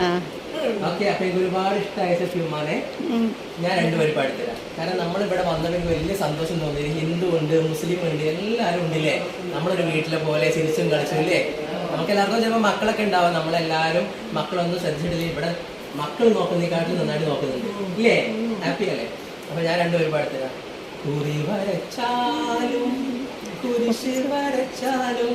ആ. ഓക്കെ അപ്പൊ എനിക്ക് ഒരുപാട് ഇഷ്ടമായ സഫിയുമ്മാനെ ഉം. ഞാൻ രണ്ടുപേരും പാടിത്തരാം. കാരണം നമ്മൾ ഇവിടെ വന്നവർക്ക് വലിയ സന്തോഷം തോന്നി. ഹിന്ദു ഉണ്ട് മുസ്ലിം ഉണ്ട് എല്ലാവരും ഉണ്ടല്ലേ? നമ്മളൊരു വീട്ടിലെ പോലെ ചിരിച്ചും കളിച്ചും ഇല്ലേ? നമുക്ക് എല്ലാവർക്കും ചിലപ്പോൾ മക്കളൊക്കെ ഉണ്ടാവും. നമ്മളെല്ലാവരും മക്കളൊന്നും ശ്രദ്ധിച്ചിട്ടില്ല ഇവിടെ മക്കൾ നോക്കുന്നതിനെക്കാട്ടിൽ നന്നായിട്ട് നോക്കുന്നുണ്ട്. ഇല്ലേ? ഹാപ്പി അല്ലേ? അപ്പൊ ഞാൻ രണ്ടുപേരും പാടിത്തരാം. കുറി വരച്ചാലും കുരിശ് വരച്ചാലും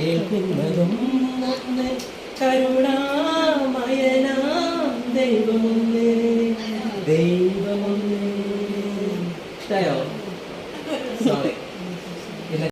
കേൾക്കുന്നതും ഒന്ന് കരുണാമയനാം ദൈവമൊന്ന് ദൈവമൊന്ന്. സോറി